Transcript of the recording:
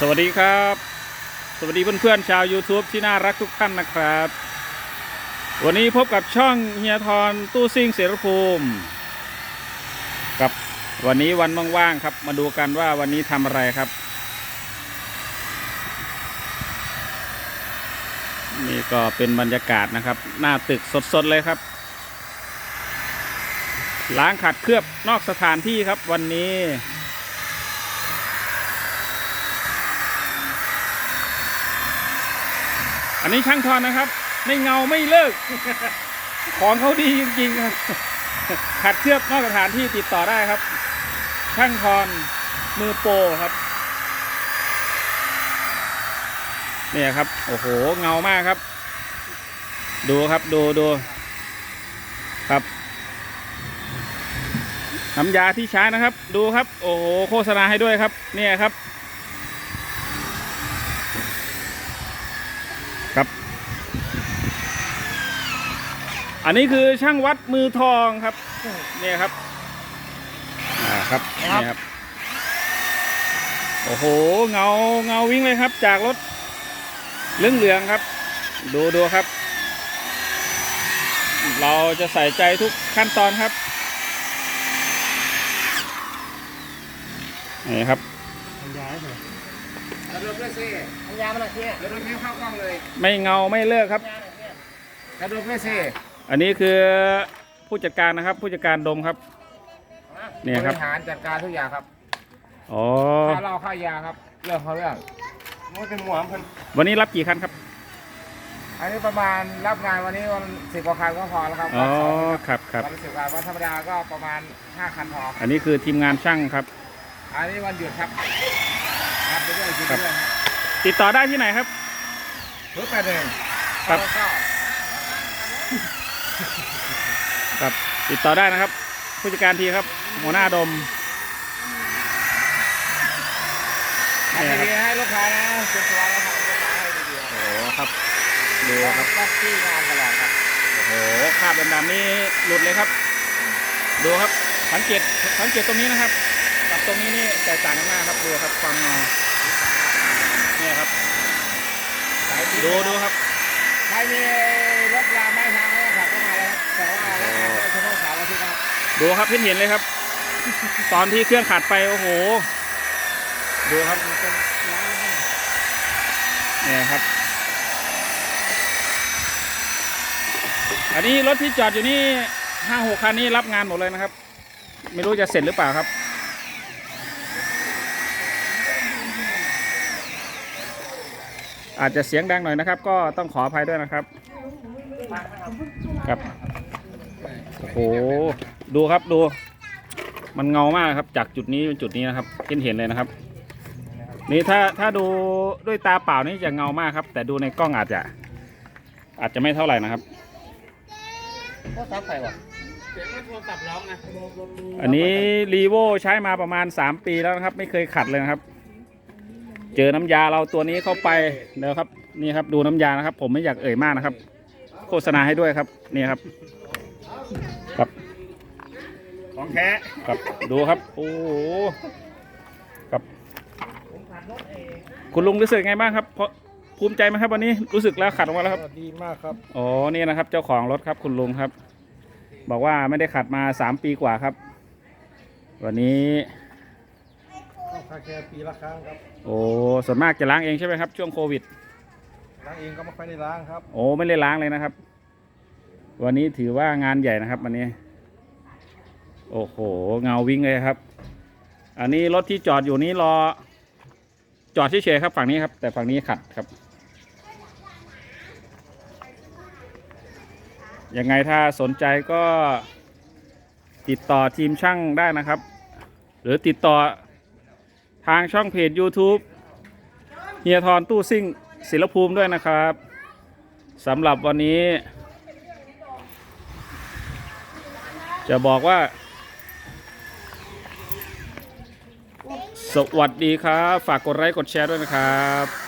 สวัสดีครับ สวัสดีเพื่อนๆชาว YouTube ที่น่ารักทุกท่านนะครับ วันนี้พบกับช่องเฮียทรตู้ซิ่งเสรภูมิกับวันนี้วันว่างๆครับ มาดูกันว่าวันนี้ทำอะไรครับ นี่ก็เป็นบรรยากาศนะครับ หน้าตึกสดๆเลยครับ ล้างขัดเคลือบนอกสถานที่ครับวันนี้ อันนี้ช่างทอนนะครับ ไม่เงาไม่เลิก ของเขาดีจริงๆครับขัดเคลือบนอกสถานที่ติดต่อได้ครับ ช่างทอนมือโปรครับเนี่ยครับ โอ้โห เงามากครับ ดูครับ ดูดูครับ น้ำยาที่ใช้นะครับ ดูครับ โอ้โห โฆษณาให้ด้วยครับ เนี่ยครับ อันนี้คือช่างวัดมือทองครับเนี่ยครับอ่าครับครับเนี่ยครับ โอ้โหเงาเงาวิ่งเลยครับ จากรถเหลืองเหลืองๆครับ ดูดูครับ เราจะใส่ใจทุกขั้นตอนครับนี่ครับทำยาให้หน่อยกระโดดด้วยสิทำยามาหน่อยพี่กระโดดนิ้วเข้ากล้องเลย ไม่เงาไม่เลิกครับทำยาหน่ อยพี่กระโดดด้วยสิอันนี้คือผู้จัดการนะครับ ผู้จัดการดมครับ เนี่ยครับ บริหารจัดการทุกอย่างครับอ๋อ ค่าเหล้าค่ายาครับ เรื่องเขาเรื่องมันเป็นหมวมเพิ่นวันนี้รับกี่คันครับ อันนี้ประมาณรับงานวันนี้วันสิบกว่าคันก็พอแล้วครับอ๋อ วันเสาร์ครับครับ วันสิบกว่าวันธรรมดาก็ประมาณห้าคันพออันนี้คือทีมงานช่างครับ อันนี้วันหยุดครับครับไปเรื่อยๆไปครับเรื่อยๆครับติดต่อได้ที่ไหนครับรถแปดหนึ่งครับ เก้า ครับติดต่อได้นะครับ ผู้จัดการทีครับ หัวหน้าดมทำดีๆให้ลูกค้านะเป็นสวาแล้วทำลูกค้าให้ดีโอ้โหครับดูๆครับรับที่งานตลอดครับโอ้โหคราบดำๆนี่หลุดเลยครับ ดูครับ สังเกต สังเกตตรงนี้นะครับ กับตรงนี้นี่แตกต่างกันมากครับ ดูครับ ความเงาเนี่ยครับ สายดีดูดูครับ ใครมี ดูครับเห็นเห็นเลยครับ ตอนที่เครื่องขัดไปโอ้โห ดูครับเป็นร้านให้เนี่ยครับ อันนี้รถที่จอดอยู่นี่ห้าหกคันนี้รับงานหมดเลยนะครับ ไม่รู้จะเสร็จหรือเปล่าครับอาจจะเสียงดังหน่อยนะครับ ก็ต้องขออภัยด้วยนะครับ ครับ โอ้โห ดูครับดู มันเงามากครับ จากจุดนี้เป็นจุดนี้นะครับเห็นเห็นเลยนะครับ นี่ถ้าถ้าดูด้วยตาเปล่านี่จะเงามากครับ แต่ดูในกล้องอาจจะ อาจจะไม่เท่าไหร่นะครับก็ซับใครวะอันนี้รีโวใช้มาประมาณ 3 ปีแล้วนะครับ ไม่เคยขัดเลยนะครับ เจอน้ำยาเราตัวนี้เข้าไปเดี๋ยวครับนี่ครับดูน้ำยานะครับ ผมไม่อยากเอ่ยมากนะครับ โฆษณาให้ด้วยครับนี่ครับครับ ของแท้ครับดูครับ โอ้โหครับคุณลุงรู้สึกไงบ้างครับเพราะภูมิใจไหมครับวันนี้รู้สึกแล้วขัดออกมาแล้วครับดีมากครับอ๋อนี่นะครับ เจ้าของรถครับคุณลุงครับ บอกว่าไม่ได้ขัดมาสามปีกว่าครับ วันนี้เข้าคาแคร์ปีละครั้งครับโอ้ส่วนมากจะล้างเองใช่ไหมครับ ช่วงโควิดล้างเองก็ไม่ค่อยได้ล้างครับ โอ้ไม่ได้ล้างเลยนะครับ วันนี้ถือว่างานใหญ่นะครับ วันนี้ โอ้โห เงาวิ่งเลยครับ อันนี้รถที่จอดอยู่นี้รอ จอดเฉยๆครับ ฝั่งนี้ครับ แต่ฝั่งนี้ขัดครับ ยังไงถ้าสนใจก็ติดต่อทีมช่างได้นะครับ หรือติดต่อทางช่องเพจ YouTube เฮียทรตู้ซิ่งศิลภูมิด้วยนะครับสำหรับวันนี้ จะบอกว่า สวัสดีครับ ฝากกดไลค์กดแชร์ด้วยนะครับ